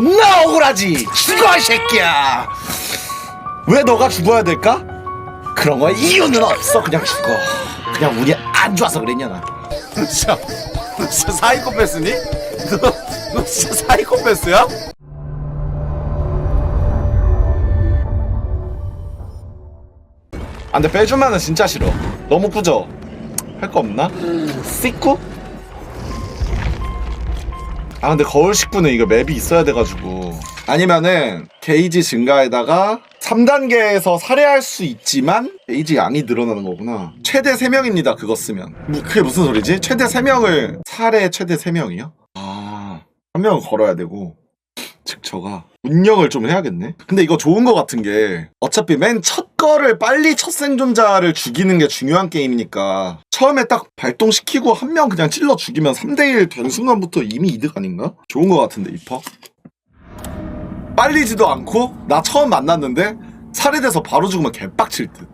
존나 억울하지 죽어 이 새끼야 왜 너가 죽어야 될까? 그런 거에 이유는 없어 그냥 죽어 그냥 운이 안 좋아서 그랬냐 나 진짜 너 진짜 사이코패스니? 너, 너 진짜 사이코패스야? 아 근데 빼주면은 진짜 싫어 너무 꾸져 할 거 없나? 씨꾸? 아 근데 거울 식구는 이거 맵이 있어야 돼가지고 아니면은 게이지 증가에다가 3단계에서 살해할 수 있지만 게이지 양이 늘어나는 거구나 최대 3명입니다 그거 쓰면 뭐, 그게 무슨 소리지? 최대 3명을 살해 최대 3명이요? 아한 명은 걸어야 되고 즉저가 운영을 좀 해야겠네. 근데 이거 좋은 거 같은 게 어차피 맨 첫 거를 빨리 첫 생존자를 죽이는 게 중요한 게임이니까 처음에 딱 발동시키고 한 명 그냥 찔러 죽이면 3대1 된 순간부터 이미 이득 아닌가? 좋은 거 같은데 이퍼? 빨리지도 않고 나 처음 만났는데 살해돼서 바로 죽으면 개빡칠 듯.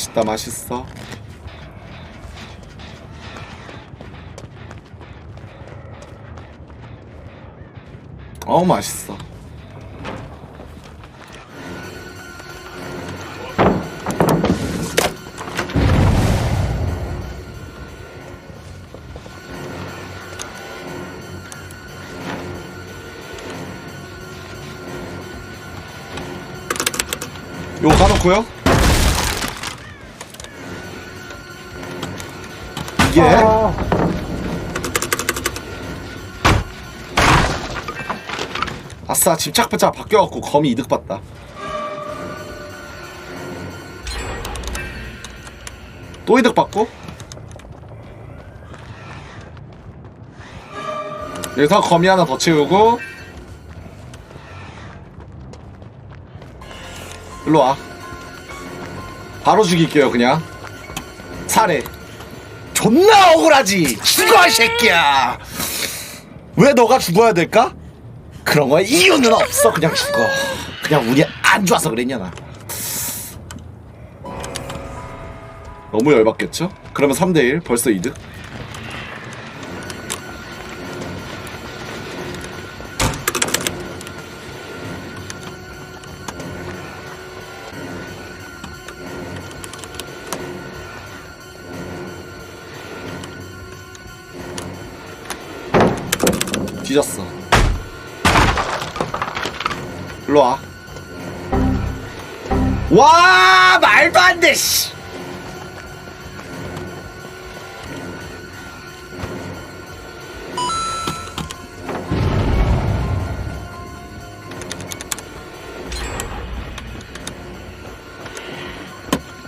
맛있다 맛있어. 어 맛있어. 요거 까놓고요 이게. 아싸 집착부자 바뀌어갖고 검이 이득 봤다. 또 이득 받고? 여기서 거미 하나 더 채우고. 일로와. 바로 죽일게요 그냥. 살해 존나 억울하지. 죽어 이 새끼야. 왜 너가 죽어야 될까? 그런 거에 이유는 없어. 그냥 죽어. 그냥 운이 안 좋아서 그랬냐 나. 너무 열받겠죠? 그러면 3대1 벌써 이득 뒤졌어 일로 와. 와 말도 안 돼. 씨.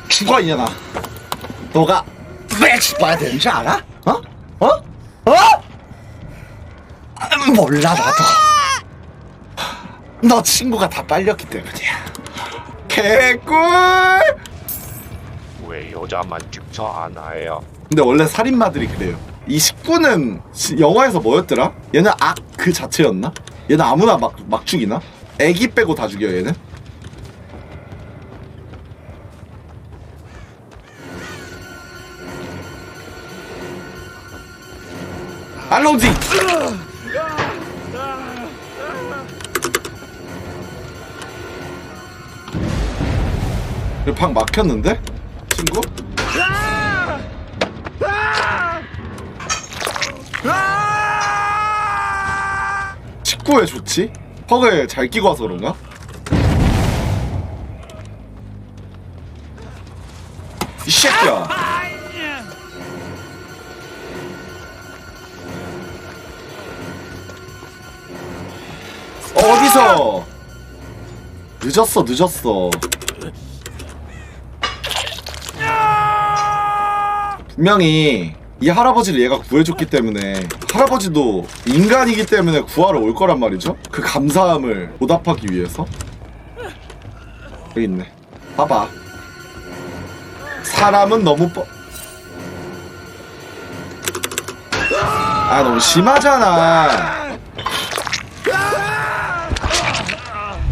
죽어 이년아. 너가 왜 죽어야 되는지 알아? 어? 어? 어? 아, 몰라 나도. 너 친구가 다 빨렸기 때문이야. 개꿀! 왜 여자만 집차 안 와요? 근데 원래 살인마들이 그래요. 이 19는 영화에서 뭐였더라? 얘는 악 그 자체였나? 얘는 아무나 막, 막 죽이나? 애기 빼고 다 죽여 얘는? 방 막혔는데? 친구? 직구에 좋지? 퍽을 잘 끼고 와서 그런가? 이 새끼야 어디서 늦었어 늦었어 분명히 이 할아버지를 얘가 구해줬기 때문에 할아버지도 인간이기 때문에 구하러 올 거란 말이죠? 그 감사함을 보답하기 위해서? 여기 있네. 봐봐. 사람은 너무 뻔 아 너무 심하잖아.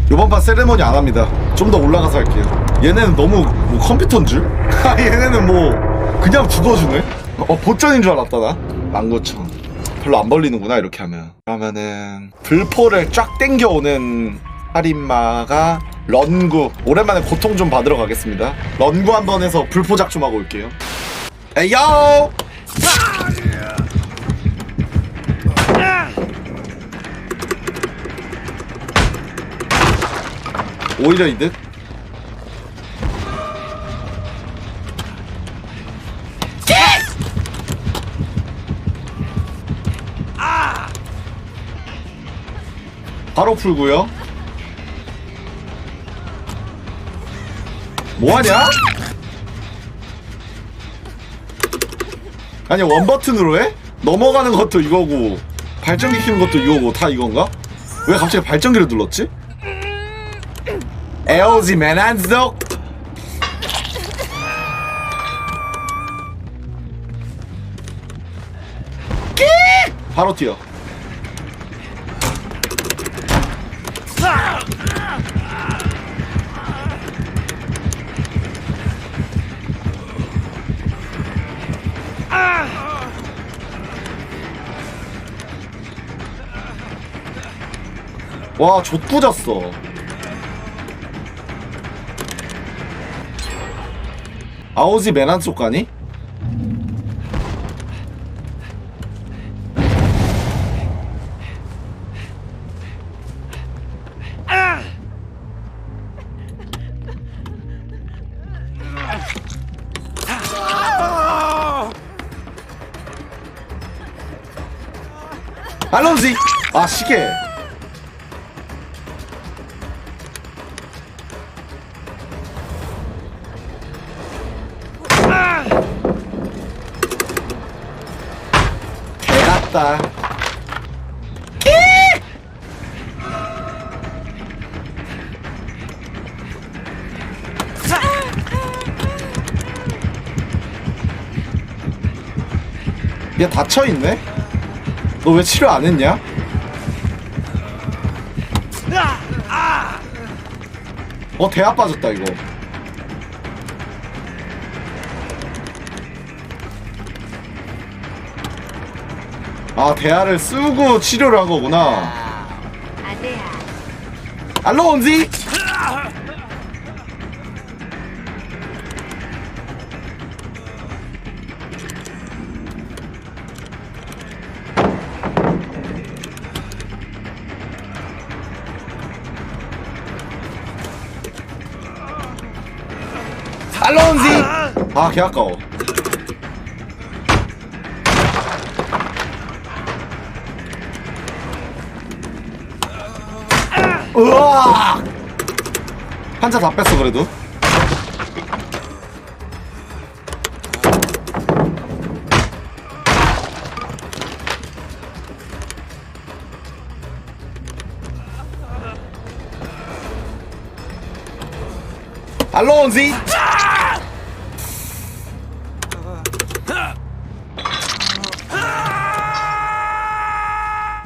요번 판 세레머니 안 합니다. 좀 더 올라가서 할게요. 얘네는 너무 뭐 컴퓨터인 줄? 아 얘네는 뭐 그냥 죽어주네? 어 보전인 줄 알았다 나. 19,000 별로 안 벌리는구나 이렇게 하면. 그러면은 불포를 쫙 땡겨오는 살인마가 런구. 오랜만에 고통 좀 받으러 가겠습니다. 런구 한 번 해서 불포작 좀 하고 올게요. 에이요 오히려 이득 바로 풀고요 뭐하냐? 아니 원 버튼으로 해? 넘어가는 것도 이거고 발전기 키는 것도 이거고 다 이건가? 왜 갑자기 발전기를 눌렀지? 에어지 맨한석 바로 뛰어 와 좆부졌어 아오지 맨한 쪽 가니? 다얘 닫혀있네? 너 왜 치료 안 했냐? 어 대화 빠졌다 이거 아 대화를 쓰고 치료를 한 거구나. 아대야 알론지? 알론지? 아 개 아까워 으아 한자 다 뺐어 그래도. 알론지?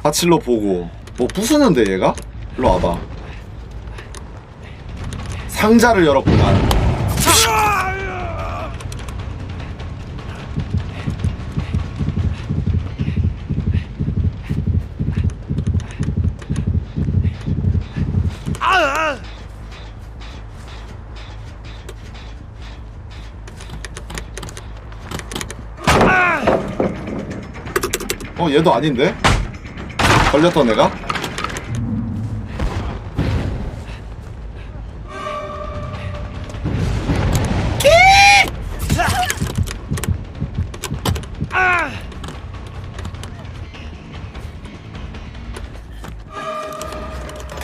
바칠로 보고. 뭐 부수는데 얘가? 일로 와봐 상자를 열었구만 어 얘도 아닌데? 걸렸던 애가?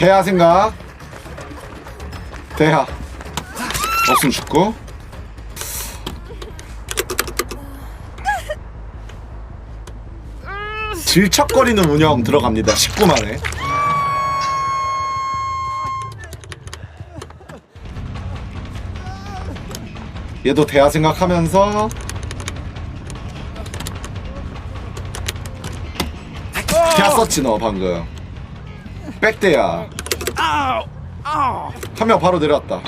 대하 생각. 대하. 없으면 죽고. 질척거리는 운영 들어갑니다. 19만에. 얘도 대하 생각하면서. 꺾었지 너 방금 백대야. 한 명 바로 내려왔다.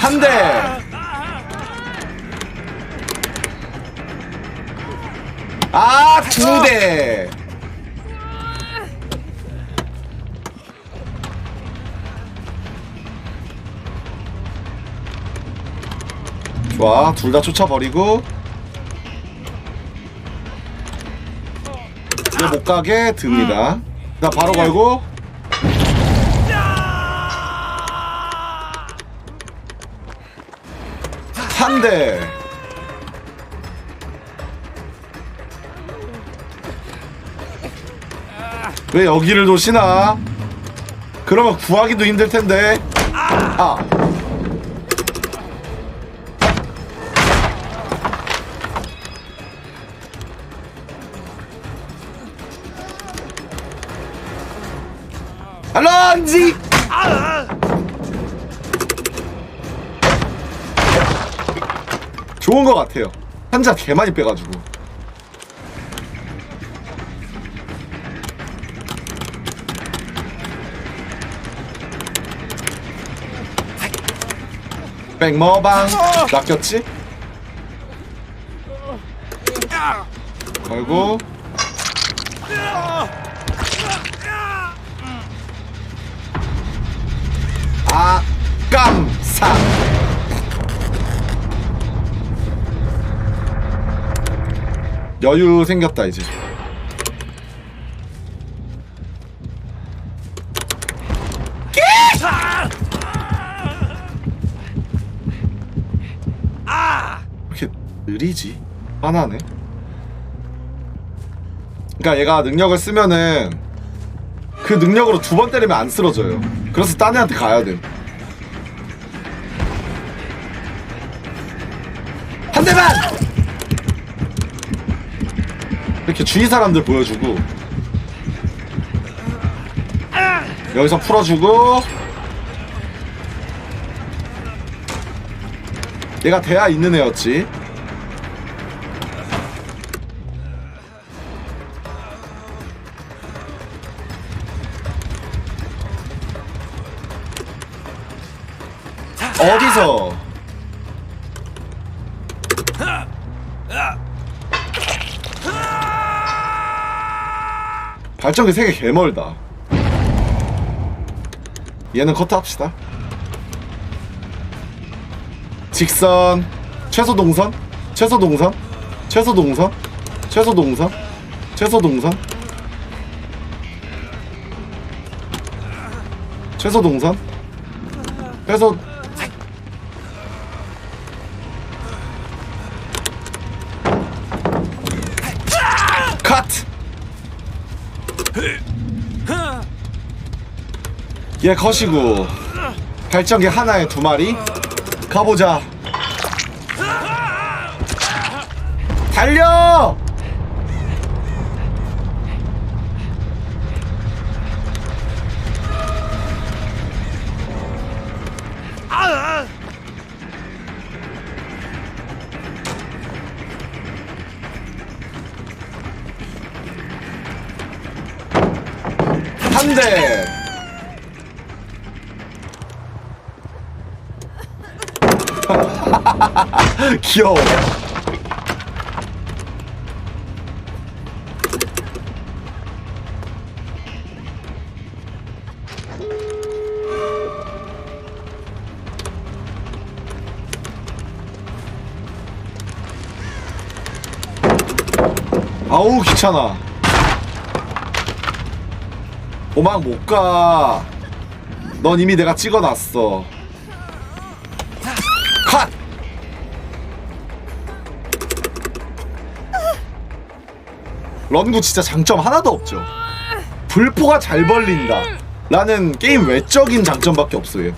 한 대. 아, 두 대. 좋아, 둘 다 쫓아버리고. 얘못 가게 듭니다. 나 바로 걸고. 한 대. 왜 여기를 도시나? 그러면 구하기도 힘들 텐데. 아. 알런지. 좋은 것 같아요. 한자 개 많이 빼가지고. 백머방 낚였지? 걸고 아 깜상 여유 생겼다 이제 왜 이렇게 느리지? 화나네. 그러니까 얘가 능력을 쓰면은 그 능력으로 두 번 때리면 안 쓰러져요. 그래서 딴 애한테 가야 돼. 한 대만! 이렇게 주위 사람들 보여주고 여기서 풀어주고 얘가 대야 있는 애였지. 어디서? 발전기 세개 개멀다. 얘는 커트합시다. 직선 최소 동선 최소 동선 최소 동선 최소 동선 최소 동선 최소 동선 최소 얘 컷이고 발전기 하나에 두 마리? 가보자. 달려! 한대 귀여워. 아우 귀찮아. 도망 못가. 넌 이미 내가 찍어놨어 런구 진짜 장점 하나도 없죠. 불포가 잘 벌린다. 라는 게임 외적인 장점밖에 없어요.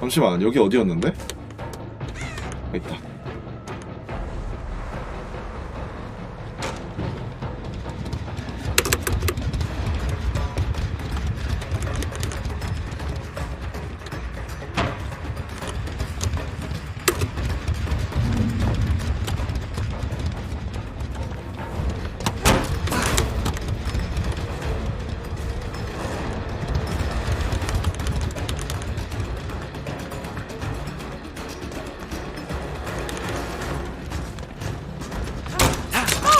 잠시만 여기 어디였는데? 여기 있다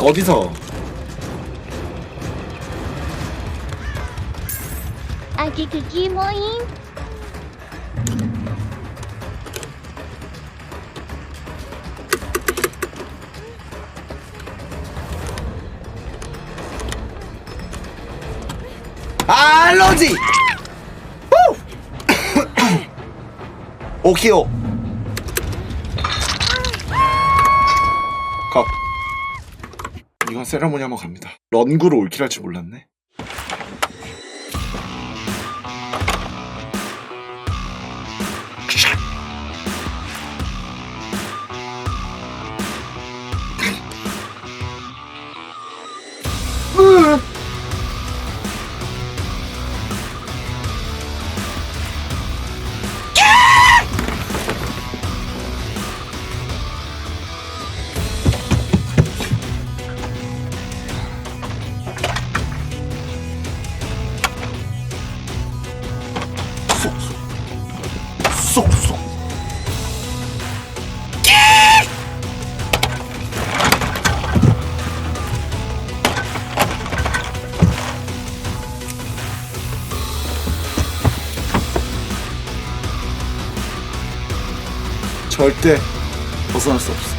어디서? 아기 그기 모임 알러지! 후! 오키오 이건 세레모니 한번 갑니다. 런구로 올킬 할줄 몰랐네 절대 벗어날 수 없어.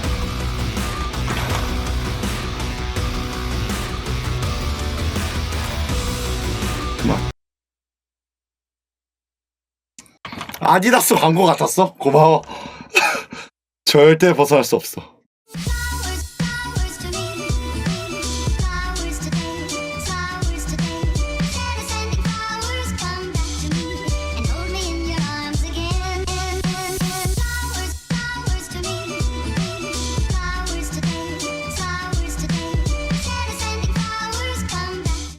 그만. 아디다스 광고 같았어? 고마워. 절대 벗어날 수 없어.